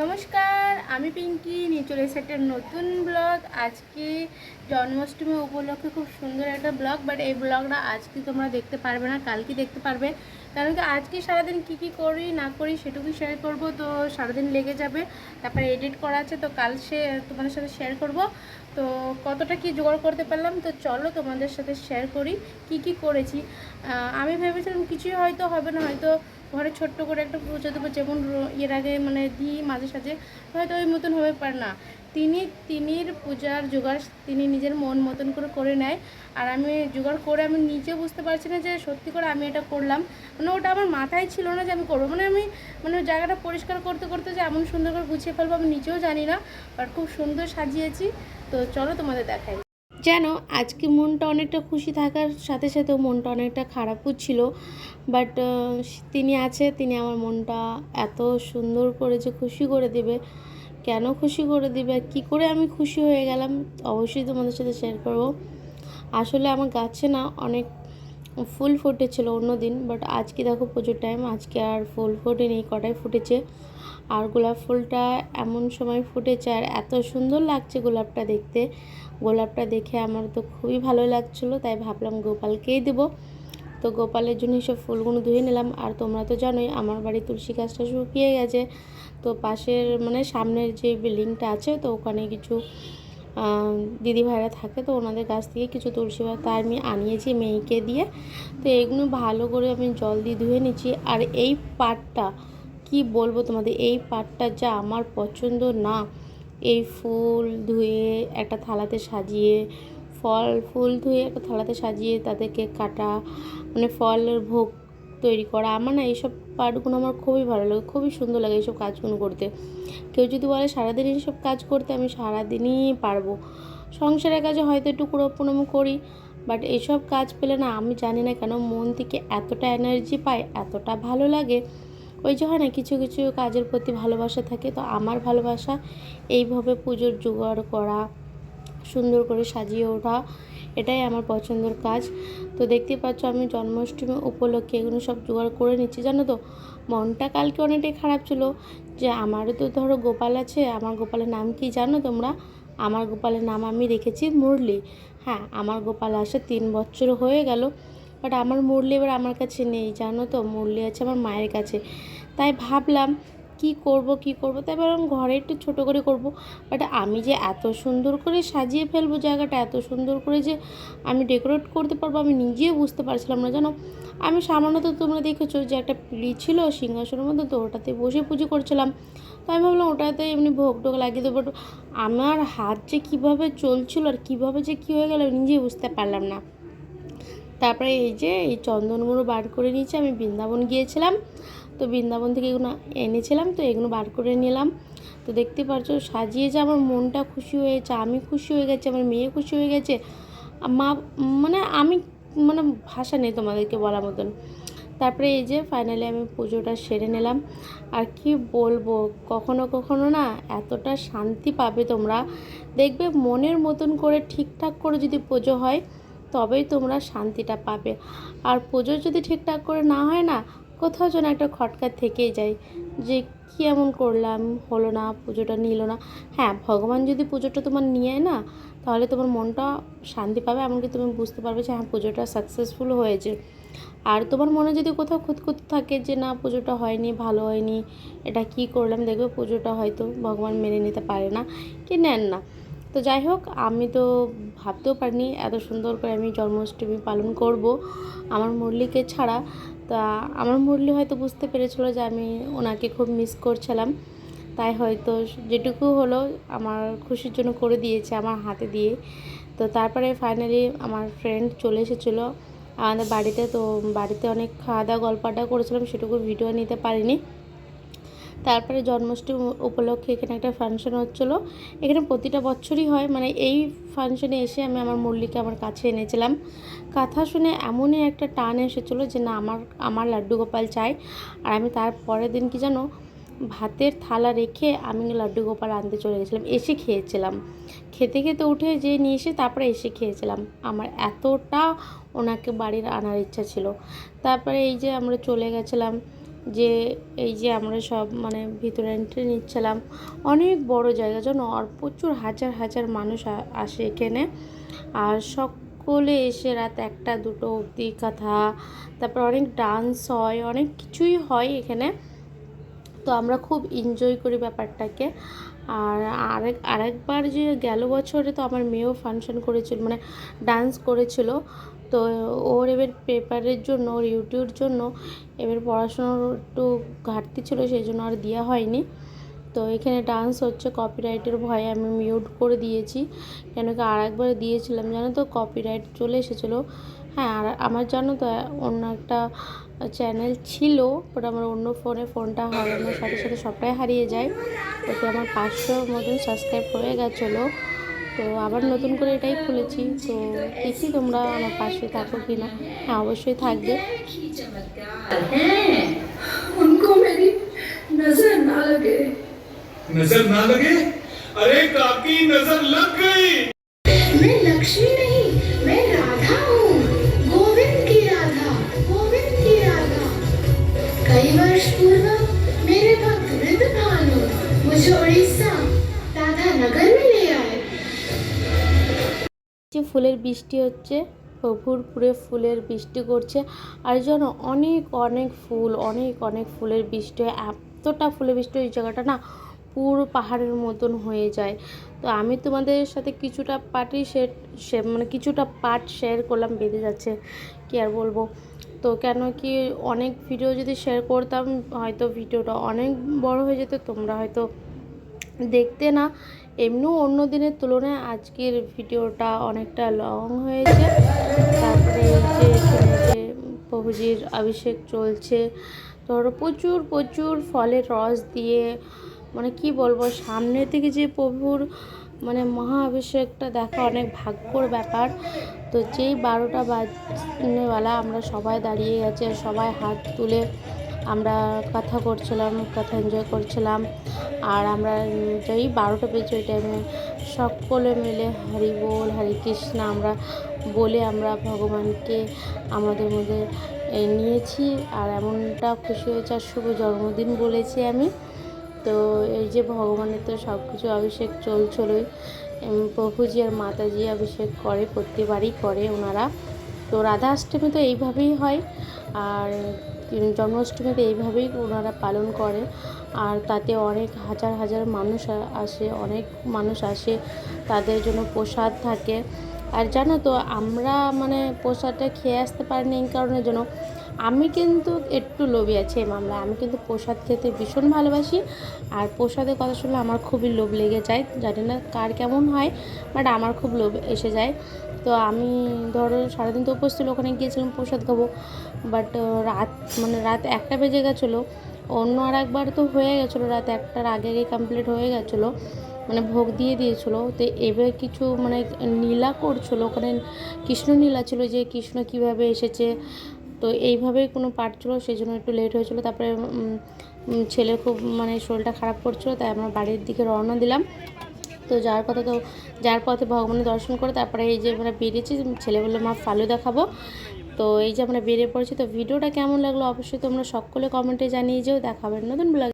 নমস্কার, আমি পিঙ্কি। নিয়ে চলে এসেছি একটা নতুন ব্লগ। আজকে জন্মাষ্টমী উপলক্ষে খুব সুন্দর একটা ব্লগ বাট এই ব্লগটা আজকে তোমরা দেখতে পারবে না, কালকে দেখতে পারবে। কারণ কি, আজকে সারাদিন কি কি করি, না করি সেটুকুই শেয়ার করব, তো সারাদিন লেগে যাবে। তারপরে এডিট করা আছে, তো কাল সে তোমাদের সাথে শেয়ার করব। তো কতটা কি জোগাড় করতে পারলাম, তো চলো তোমাদের সাথে শেয়ার করি, কি কি করেছি। আমি ভেবেছিলাম কিছুই হয়তো হবে না, হয়তো ঘরে ছোট্ট করে একটা পুজো দেবো যেমন এর আগে মানে দিই মাঝে সাঝে, হয়তো ওই মতন হবে, পারে না। তিনি, তিনির পূজার জোগাড় তিনি নিজের মন মতন করে করে নেয়। আর আমি জোগাড় করে আমি নিজে বুঝতে পারছি না যে সত্যি করে আমি এটা করলাম। মানে ওটা আমার মাথায় ছিল না যে আমি করব। মানে আমি মানে জায়গাটা পরিষ্কার করতে করতে যে এমন সুন্দর করে গুছিয়ে ফেলব আমি নিজেও জানি না। বাট খুব সুন্দর সাজিয়েছি। তো চলো তোমাদের দেখাই। যেন আজকে মনটা অনেকটা খুশি থাকার সাথে সাথেও মনটা অনেকটা খারাপও ছিল। বাট তিনি আছে, তিনি আমার মনটা এত সুন্দর করে যে খুশি করে দেবে। কেন খুশি করে দিবে? কী করে আমি খুশি হয়ে গেলাম? অবশ্যই তোমাদের সাথে শেয়ার করব। আসলে আমার গাছে না অনেক ফুল ফুটেছিল অন্য দিন বাট আজকে দেখো প্রচুর টাইম আজকে আর ফুল ফোটেনি কটাই ফুটেছে? আর গোলাপ ফুলটা এমন সময় ফুটেছে, আর এত সুন্দর লাগছে গোলাপটা দেখতে। গোলাপটা দেখে আমার তো খুবই ভালো লাগছিল, তাই ভাবলাম গোপালকেই দেবো। তো গোপালের জন্য সব ফুলগুলো ধুয়ে নিলাম। আর তোমরা তো জানোই, আমার বাড়ি তুলসী গাছটা শুকিয়ে গেছে। তো পাশের মানে সামনের যে বিল্ডিংটা আছে, তো ওখানে কিছু দিদি ভাইরা থাকে, তো ওনাদের কাছ থেকে কিছু তুলসী পাতা আমি আনিয়েছি মেয়েকে দিয়ে। তো এগুলো ভালো করে আমি জল দিয়ে ধুয়ে নিচ্ছি। আর এই পাটটা, কি বলব তোমাদের, এই পাটটা যা আমার পছন্দ না। এই ফুল ধুয়ে একটা থালাতে সাজিয়ে, ফল, ফুল ধুয়ে একটা থালাতে সাজিয়ে তাদেরকে কাটা মানে ফলের ভোগ তৈরি করা। আমার না এইসব পার্টগুলো আমার খুবই ভালো লাগে, খুবই সুন্দর লাগে এইসব কাজগুলো করতে। কেউ যদি বলে সারাদিন এইসব কাজ করতে আমি সারাদিনই পারব। সংসারের কাজে হয়তো একটু কুড়োপুনমো করি, বাট এইসব কাজ পেলে না আমি জানি না কেন মন থেকে এতটা এনার্জি পাই, এতটা ভালো লাগে। ওই যে হয় না, কিছু কিছু কাজের প্রতি ভালোবাসা থাকে। তো আমার ভালোবাসা এইভাবে পুজোর জোগাড় করা, সুন্দর করে সাজিয়ে ওঠা, এটাই আমার পছন্দের কাজ। তো দেখতে পাচ্ছ আমি জন্মাষ্টমী উপলক্ষে এগুলো সব জোগাড় করে নিচ্ছি। জানো তো, মনটা কালকে অনেকটাই খারাপ ছিল যে আমারও তো ধরো গোপাল আছে, আমার গোপালের নাম কি জানো তোমরা? আমার গোপালের নাম আমি রেখেছি মুরলি। হ্যাঁ আমার গোপাল আসে তিন বছর হয়ে গেল। বাট আমার মুরলি এবার আমার কাছে নেই, জানো তো? মুরলি আছে আমার মায়ের কাছে। তাই ভাবলাম কি করব কি করব? তাই ভাবলাম ঘরে একটু ছোট করে করব। বাট আমি যে এত সুন্দর করে সাজিয়ে ফেলব জায়গাটা, এত সুন্দর করে যে আমি ডেকোরেট করতে পারব, আমি নিজেও বুঝতে পারছিলাম না, জানো? আমি সামান্য তো তোমরা দেখেছ যে একটা পিড়ি ছিল সিংহাসনের মধ্যে, তো ওটাতে বসে পুজো করছিলাম। তো আমি ভাবলাম ওটাতে এমনি ভোগ টোক লাগিয়ে দেবো আমার হাত যে কীভাবে চলছিল আর কীভাবে যে কী হয়ে গেল নিজেই বুঝতে পারলাম না। তারপরে এই যে এই চন্দনগুলো বার করে নিয়েছি, আমি বৃন্দাবন গিয়েছিলাম। তো বৃন্দাবন থেকে এগুলো এনেছিলাম, তো এগুলো বার করে নিলাম। তো দেখতে পাচ্ছো সাজিয়ে যে আমার মনটা খুশি হয়েছে, আমি খুশি হয়ে গেছে, আমার মেয়ে খুশি হয়ে গেছে। মা মানে আমি মানে ভাষা নেই তোমাদেরকে বলার মতন। তারপরে এই যে ফাইনালি আমি পুজোটা সেরে নিলাম। আর কি বলব, কখনো কখনো না এতটা শান্তি পাবে তোমরা। দেখবে মনের মতন করে ঠিকঠাক করে যদি পুজো হয় তবেই তোমরা শান্তিটা পাবে। আর পুজো যদি ঠিকঠাক করে না হয় না, কোথাও যেন একটা খটকা থেকেই যায় যে কী এমন করলাম, হলো না, পুজোটা নিল না। হ্যাঁ ভগবান যদি পুজোটা তোমার নিয়ে না, তাহলে তোমার মনটা শান্তি পাবে, এমনকি তুমি বুঝতে পারবে যে হ্যাঁ পুজোটা সাকসেসফুল হয়েছে। আর তোমার মনে যদি কোথাও খুঁতখুত থাকে যে না, পুজোটা হয়নি, ভালো হয়নি, এটা কি করলাম, দেখবে পুজোটা হয়তো ভগবান মেনে নিতে পারে না, কি নেন না। তো যাই হোক আমি তো ভাবতেও পারিনি এত সুন্দর করে আমি জন্মাষ্টমী পালন করব আমার মুরলিকে ছাড়া। তা আমার মুরলি হয়তো বুঝতে পেরেছিল যে আমি ওনাকে খুব মিস করছিলাম। তাই হয়তো যেটুকু হলো আমার খুশির জন্য করে দিয়েছে আমার হাতে দিয়ে। তো তারপরে ফাইনালি আমার ফ্রেন্ড চলে এসেছিল আমাদের বাড়িতে। তো বাড়িতে অনেক খাওয়া দাওয়া গল্প আড্ডা করেছিলাম, সেটুকু ভিডিও নিতে পারিনি। তারপরে জন্মাষ্টমী উপলক্ষে এখানে একটা ফাংশন হচ্ছিল। এখানে প্রতিটা বছরই হয় মানে এই ফাংশনে এসে আমি আমার মুরলিকে আমার কাছে এনেছিলাম। কথা শুনে এমনই একটা টান এসেছিল যে না, আমার আমার লাড্ডু গোপাল চাই। আর আমি তার পরের দিন কি জানো, ভাতের থালা রেখে আমি লাড্ডু গোপাল আনতে চলে গেছিলাম, এসে খেয়েছিলাম। খেতে খেতে উঠে যে নিয়ে এসে তারপরে এসে খেয়েছিলাম। আমার এতটা ওনাকে বাড়ির আনার ইচ্ছা ছিল। তারপরে এই যে আমরা চলে গেছিলাম যে এই যে আমরা সব মানে ভিতরে এন্ট্রি নিচ্ছিলাম, অনেক বড় জায়গা জানো আর প্রচুর হাজার হাজার মানুষ আসে এখানে। আর সকলে এসে রাত একটা দুটো অবধি কথা, তারপর অনেক ডান্স হয়, অনেক কিছুই হয় এখানে। তো আমরা খুব এনজয় করি ব্যাপারটাকে। আর আরেক, আরেকবার যে গেল বছরে তো আমার মেয়েও ফাংশন করেছিল মানে ডান্স করেছিল। তো ওর এবার পেপারের জন্য, ওর ইউটিউবের জন্য এবার পড়াশোনার একটু ঘাটতি ছিল, সেই জন্য আর দেওয়া হয়নি। তো এখানে ডান্স হচ্ছে কপিরাইটের ভয়ে আমি মিউট করে দিয়েছি। কেন কি আর একবার দিয়েছিলাম, জানো তো? কপিরাইট চলে এসেছিল। হ্যাঁ আর আমার জানো তো, অন্য একটা চ্যানেল ছিল বাট আমার অন্য ফোনে ফোনটা হারানোর সাথে সাথে সবটাই হারিয়ে যায়। ওতে আমার পাঁচশো মতন সাবস্ক্রাইব হয়ে গেছিল। তো আবার নতুন করে এটাই খুলেছি তো দেখি তোমরা আমার পাশে থাকো কি না হ্যাঁ অবশ্যই থাকবে की चमत्कार हैं उनको मेरी नजर ना लगे नजर ना लगे अरे काकी नजर लग गई मैं लक्ष्मी नहीं मैं राधा हूँ गोविंद की राधा गोविंद की राधा कई वर्ष पूर्व मेरे भक्त वृद्ध भानु मुझे उड़ीसा राधा नगर में ले आए যে ফুলের বৃষ্টি হচ্ছে প্রভুর পুরে ফুলের বৃষ্টি করছে। আর যেন অনেক অনেক ফুল, অনেক অনেক ফুলের বৃষ্টি হয়। এতটা ফুলের বৃষ্টি ওই জায়গাটা না পুরো পাহাড়ের মতন হয়ে যায়। তো আমি তোমাদের সাথে কিছুটা পার্টই শেয়ার মানে কিছুটা পার্ট শেয়ার করলাম, বেঁধে যাচ্ছে, কি আর বলব। তো কেন কি অনেক ভিডিও যদি শেয়ার করতাম, হয়তো ভিডিওটা অনেক বড় হয়ে যেত, তোমরা হয়তো দেখতে না। এমনিও অন্য দিনের তুলনায় আজকের ভিডিওটা অনেকটা লং হয়েছে। তারপরে যে যে প্রভুজির অভিষেক চলছে, ধরো প্রচুর প্রচুর ফলের রস দিয়ে মানে কি বলব, সামনে থেকে যে প্রভুর মানে মহা অভিষেকটা দেখা অনেক ভাগ্যর ব্যাপার। তো যেই বারোটা বাজনেওয়ালা আমরা সবাই দাঁড়িয়ে গেছে সবাই হাত তুলে আমরা কথা করছিলাম, কথা এনজয় করছিলাম। আর আমরা যেই বারোটা বেজে ওই টাইমে সকলে মিলে হরি বল, হরে কৃষ্ণ আমরা বলে আমরা ভগবানকে আমাদের মধ্যে নিয়েছি। আর এমনটা খুশি হয়েছে আর শুভ জন্মদিন বলেছি আমি। তো এই যে ভগবানের তো সব কিছু অভিষেক চলছিলই প্রভুজি আর মাতাজি অভিষেক করে প্রত্যেকবারই করে ওনারা। তো রাধা অষ্টমী তো এইভাবেই হয়। আর জন্মাষ্টমীতে এইভাবেই ওনারা পালন করে আর তাতে অনেক হাজার হাজার মানুষ আসে, অনেক মানুষ আসে, তাদের জন্য প্রসাদ থাকে। আর জানো তো, আমরা মানে প্রসাদটা খেয়ে আসতে পারিনি এই কারণের জন্য আমি কিন্তু একটু লোভী আছি এই মামলা আমি কিন্তু প্রসাদ খেতে ভীষণ ভালোবাসি। আর প্রসাদের কথা শুনলে আমার খুবই লোভ লেগে যায়। জানি না কার কেমন হয় বাট আমার খুব লোভ এসে যায়। তো আমি ধরো সারাদিন তো উপোস ছিল ওখানে গিয়েছিলাম প্রসাদ খাব। বাট রাত মানে রাত একটা বেজে গেছিল, অন্য আর একবার তো হয়ে গেছিল, রাত একটার আগে আগে কমপ্লিট হয়ে গেছিল মানে ভোগ দিয়ে দিয়েছিলো। তো এবার কিছু মানে নীলা করছিল, ওখানে কৃষ্ণ নীলা ছিল যে কৃষ্ণ কীভাবে এসেছে, তো এইভাবেই কোনো পার্ট ছিল, সেই জন্য একটু লেট হয়েছিল। তারপরে ছেলে খুব মানে শরীরটা খারাপ করছিল, তাই আমরা বাড়ির দিকে রওনা দিলাম। তো যাওয়ার পথে তো, যাওয়ার পথে ভগবানের দর্শন করে তারপরে এই যে আমরা বেরিয়েছি, ছেলে বলল, মা, ফালু দেখাবো। তো এই যে আমরা বেরিয়ে পড়েছি, তো ভিডিওটা কেমন লাগল অবশ্যই তোমরা সকলে কমেন্টে জানিয়ে যেও। দেখাবেন নতুন ব্লগ